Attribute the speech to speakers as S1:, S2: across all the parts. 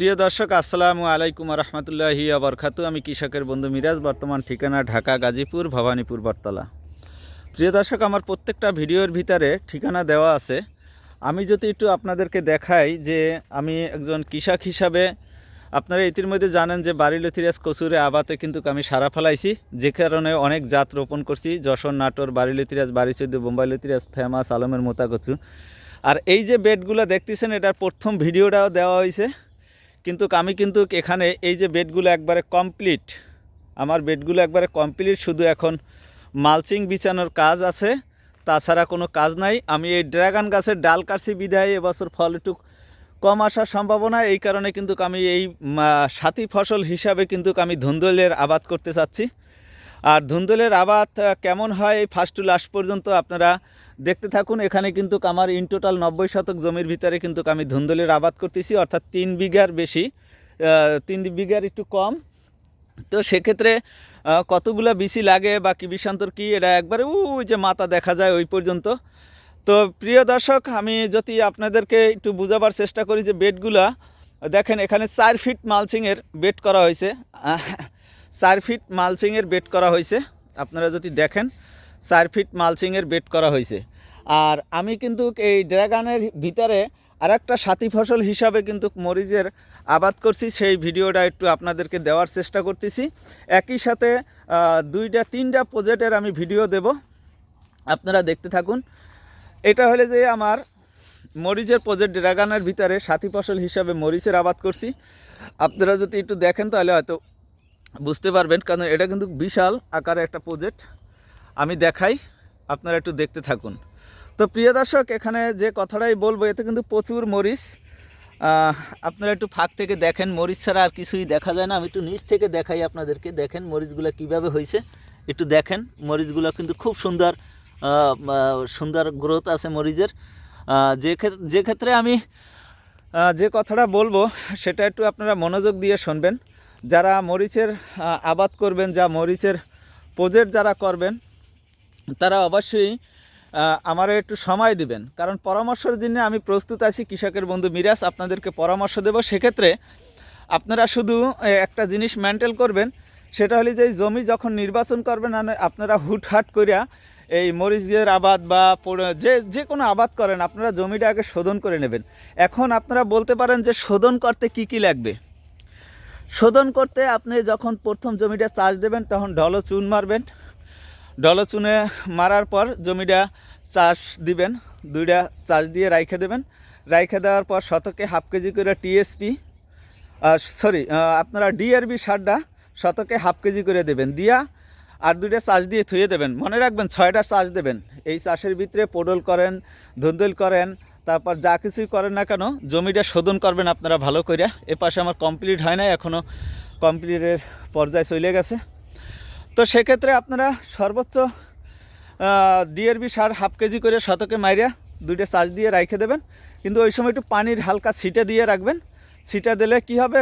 S1: প্রিয় দর্শক, আসসালামু আলাইকুম রহমতুল্লাহি আবরখাতু আমি কৃষকের বন্ধু মিরাজ, বর্তমান ঠিকানা ঢাকা, গাজীপুর, ভবানীপুর, বটতলা। প্রিয় দর্শক, আমার প্রত্যেকটা ভিডিওর ভিতরে ঠিকানা দেওয়া আছে। আমি যদি একটু আপনাদেরকে দেখাই যে আমি একজন কৃষক হিসাবে, আপনারা ইতিমধ্যে জানেন যে বাড়ি লথিরাজ কচুরে আবাতে কিন্তু আমি সারা ফেলাইছি। যে কারণে অনেক জাত রোপণ করছি, যশোর নাটোর বাড়ি লথিরাজ বাড়ি চৌদ্দ বোম্বাই লথিরাজ ফেমাস, আলমের মোতা কচু। আর এই যে বেডগুলো দেখতেছেন, এটার প্রথম ভিডিওটাও দেওয়া হয়েছে কিন্তু আমি কিন্তু এখানে এই যে বেডগুলো একবারে কমপ্লিট, আমার বেডগুলো একবারে কমপ্লিট, শুধু এখন মালচিং বিছানোর কাজ আছে, তাছাড়া কোনো কাজ নাই। আমি এই ড্রাগন গাছের ডাল কাটছি বিধায় এবছর ফল একটু কম আসার সম্ভাবনা, এই কারণে কিন্তু আমি এই সাথী ফসল হিসাবে কিন্তু আমি ধুন্দলের আবাদ করতে চাচ্ছি। আর ধুন্দলের আবাদ কেমন হয় ফার্স্ট টু লাস্ট পর্যন্ত আপনারা দেখতে থাকুন, এখানে কিন্তু আমার ইন টোটাল নব্বই শতক জমির ভিতরে কিন্তু আমি ধুন্দলের আবাদ করতেছি, অর্থাৎ তিন বিঘার বেশি তিন বিঘার একটু কম। তো সেক্ষেত্রে কতগুলো বিসি লাগে বা কি বিষান্তর কী, এটা একবারে ওই যে মাথা দেখা যায় ওই পর্যন্ত। তো প্রিয় দর্শক, আমি যদি আপনাদেরকে একটু বোঝাবার চেষ্টা করি যে বেডগুলা, দেখেন এখানে চার ফিট মালচিংয়ের বেড করা হয়েছে চার ফিট মালচিংয়ের বেড করা হয়েছে, আপনারা যদি দেখেন, চার ফিট মালচিংয়ের বেড করা হয়েছে। আর আমি কিন্তু এই ড্রাগনের ভিতরে আর একটা সাথী ফসল হিসাবে কিন্তু মরিচের আবাদ করছি। সেই ভিডিওটা একটু আপনাদেরকে দেওয়ার চেষ্টা করতেছি। একই সাথে দুইটা, তিনটা প্রজেক্টের আমি ভিডিও দেব। আপনারা দেখতে থাকুন। এটা হলে যে আমার মরিচের প্রজেক্ট ড্রাগনের ভিতরে সাথী ফসল হিসাবে মরিচের আবাদ করছি। আপনারা যদি একটু দেখেন তাহলে হয়তো বুঝতে পারবেন, কারণ এটা কিন্তু বিশাল আকারে একটা প্রজেক্ট। আমি দেখাই, আপনারা একটু দেখতে থাকুন। তো প্রিয় দর্শক, এখানে যে কথাটাই বলব, এতে কিন্তু প্রচুর মরিচ। আপনারা একটু ফাঁক থেকে দেখেন, মরিচ ছাড়া আর কিছুই দেখা যায় না। আমি একটু নিচ থেকে দেখাই আপনাদেরকে, দেখেন মরিচগুলো কীভাবে হয়েছে। একটু দেখেন, মরিচগুলো কিন্তু খুব সুন্দর সুন্দর গ্রোথ আছে মরিচের। যে যে ক্ষেত্রে আমি যে কথাটা বলব, সেটা একটু আপনারা মনোযোগ দিয়ে শুনবেন। যারা মরিচের আবাদ করবেন, যা মরিচের প্রজেক্ট যারা করবেন, তারা অবশ্যই আহ, আমার একটু সময় দিবেন। কারণ পরামর্শের জন্য আমি প্রস্তুত আছি কৃষকের বন্ধু মিরাজ আপনাদেরকে পরামর্শ দেব। সেক্ষেত্রে আপনারা শুধু একটা জিনিস মেনটেন করবেন সেটা হলে যে জমি যখন নির্বাচন করবেন আপনারা হুটহাট করিয়া এই মরিচের আবাদ বা যে যে কোনো আবাদ করেন আপনারা জমিটা আগে শোধন করে নেবেন। এখন আপনারা বলতে পারেন যে শোধন করতে কি কি লাগবে? শোধন করতে আপনি যখন প্রথম জমিটা চাষ দেবেন তখন ঢলো চুন মারবেন ঢলো চুনে মারার পর জমিটা চাষ দিবেন, দুইটা চাষ দিয়ে রাইখে দেবেন। রাইখে দেওয়ার পর শতকে হাফ কেজি করে টিএসপি সরি আপনারা ডিআরবি সারটা শতকে হাফ কেজি করে দেবেন দিয়া আর দুইটা চাষ দিয়ে থুয়ে দেবেন। মনে রাখবেন ছয়টা চাষ দেবেন। এই চাষের ভিতরে পোডল করেন, ধুন্দুল করেন, তারপর যা কিছুই করেন না কেন জমিটা শোধন করবেন আপনারা ভালো করে এ পাশে আমার কমপ্লিট হয় না এখনও কমপ্লিটের পর্যায়ে চলে গেছে। তো সেক্ষেত্রে আপনারা সর্বোচ্চ ডিআরবি সার হাফ কেজি করে শতকে মাইরা দুইটা চাষ দিয়ে রাইখে দেবেন। কিন্তু ওই সময় একটু পানির হালকা ছিটে দিয়ে রাখবেন। ছিটা দিলে কি হবে?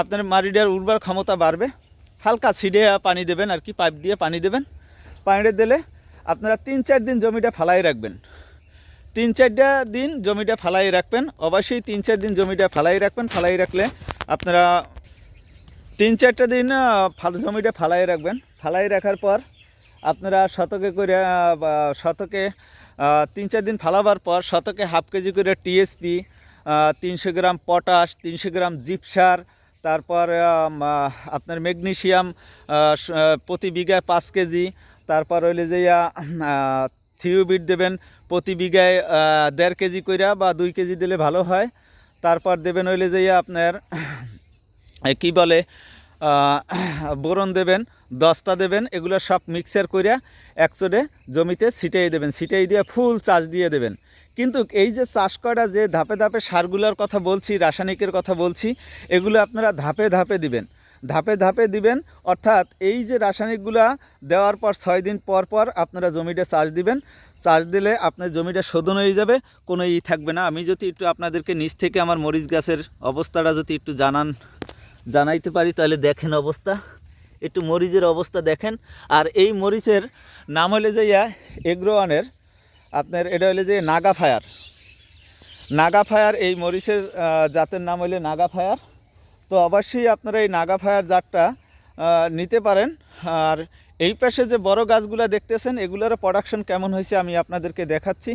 S1: আপনার মাটিটার উর্বর ক্ষমতা বাড়বে। হালকা ছিটে পানি দেবেন আর কি, পাইপ দিয়ে পানি দেবেন। পানিটা দিলে আপনারা তিন চার দিন জমিটা ফালাই রাখবেন। তিন চারটা দিন জমিটা ফালাই রাখবেন। অবশ্যই তিন চার দিন জমিটা ফালাই রাখবেন। ফালাই রাখলে আপনারা তিন চারটা দিন জমিটা ফালাই রাখবেন। ফালাই রাখার পর আপনারা শতকে করে শতকে তিন চার দিন ফালাবার পর শতকে হাফ কেজি করে টিএসপি তিনশো গ্রাম পটাশ, তিনশো গ্রাম জিপসার, তারপর আপনার ম্যাগনেশিয়াম প্রতি বিঘায় পাঁচ কেজি, তারপর হইলে যে থিওবিট দেবেন প্রতি বিঘায় দেড় কেজি কইরা বা দুই কেজি দিলে ভালো হয়। তারপর দেবেন হইলে যে আপনার কি বলে বোরন দেবেন, দস্তা দেবেন, এগুলো সব মিক্সার করিয়া একচোটে জমিতে ছিটাই দেবেন ছিটাই দিয়ে ফুল চাষ দিয়ে দেবেন। কিন্তু এই যে চাষ করা যে ধাপে ধাপে সারগুলোর কথা বলছি, রাসায়নিকের কথা বলছি, এগুলো আপনারা ধাপে ধাপে দিবেন। ধাপে ধাপে দিবেন, অর্থাৎ এই যে রাসায়নিকগুলা দেওয়ার পর ছয় দিন পর পর আপনারা জমিটা চাষ দিবেন। চাষ দিলে আপনার জমিটা শোধন হয়ে যাবে, কোনো ই থাকবে না। আমি যদি একটু আপনাদেরকে নিচ থেকে আমার মরিচ গাছের অবস্থাটা যদি একটু জানান। জানাইতে পারি তাহলে দেখেন অবস্থা। একটু মরিচের অবস্থা দেখেন। আর এই মরিচের নাম হলে যে ইয়া এগ্রোয়ানের আপনার এটা হলে যে নাগা ফায়ার। নাগা ফায়ার এই মরিচের জাতের নাম হলে নাগা ফায়ার। তো অবশ্যই আপনারা এই নাগা ফায়ার আহ, নিতে পারেন। আর এই পাশে যে বড় গাছগুলো দেখতেছেন এগুলোর প্রোডাকশন কেমন হয়েছে আমি আপনাদেরকে দেখাচ্ছি।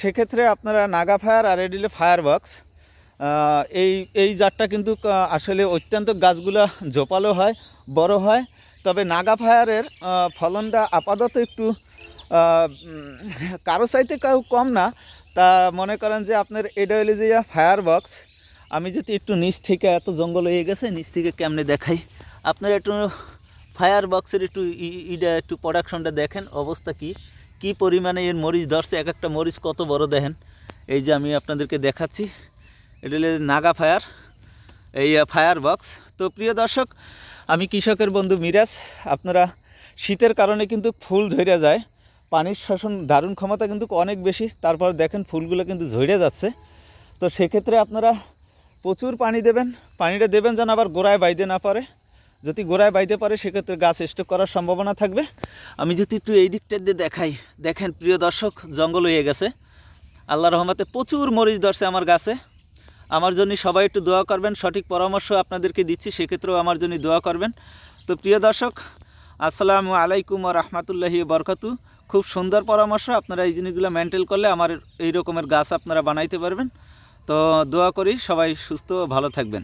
S1: সেক্ষেত্রে আপনারা নাগা ফায়ার আর এডিলে ফায়ার বক্স এই এই জারটা কিন্তু আসলে অত্যন্ত গাছগুলো ঝোপালো হয়, বড় হয়। তবে নাগা ফায়ারের ফলনটা আপাতত একটু কারও চাইতে কেউ কম না। তা মনে করেন যে আপনার এটা যে ফায়ার বক্স আমি যদি একটু নিচ থেকে এত জঙ্গল হয়ে গেছে, নিচ থেকে কেমনে দেখাই? আপনারা একটু ফায়ার বক্সের একটু ইটা একটু প্রোডাকশনটা দেখেন, অবস্থা কি? কি পরিমাণে এর মরিচ ধরছে, এক একটা মরিচ কত বড় দেখেন। এই যে আমি আপনাদেরকে দেখাচ্ছি। এটা হলো নাগা ফায়ার, এই ফায়ার বক্স তো প্রিয় দর্শক, আমি কৃষকের বন্ধু মিরাজ। আপনারা শীতের কারণে কিন্তু ফুল ঝরে যায়। পানির শোষণ দারুণ ক্ষমতা কিন্তু অনেক বেশি। তারপর দেখেন ফুলগুলো কিন্তু ঝরে যাচ্ছে। তো সেক্ষেত্রে আপনারা প্রচুর পানি দেবেন। পানিটা দেবেন যেন আবার গোড়ায় বাইতে না পারে। যদি গোড়ায় বাইতে পারে, সেক্ষেত্রে গাছ স্টক করার সম্ভাবনা থাকবে। আমি যদি একটু এই দিকটা দিয়ে দেখাই। দেখেন প্রিয় দর্শক, জঙ্গল হয়ে গেছে। আল্লাহ রহমতে প্রচুর মরিচ ধরছে আমার গাছে। আমার জন্য সবাই একটু দোয়া করবেন, সঠিক পরামর্শ আপনাদেরকে দিচ্ছি, সেক্ষেত্রেও আমার জন্য দোয়া করবেন। তো প্রিয় দর্শক, আসসালামু আলাইকুম রহমতুল্লাহি বরকাতু। খুব সুন্দর পরামর্শ, আপনারা এই জিনিসগুলো মেনটেন করলে আমার এই রকমের গাছ আপনারা বানাইতে পারবেন। তো দোয়া করি, সবাই সুস্থ ভালো থাকবেন।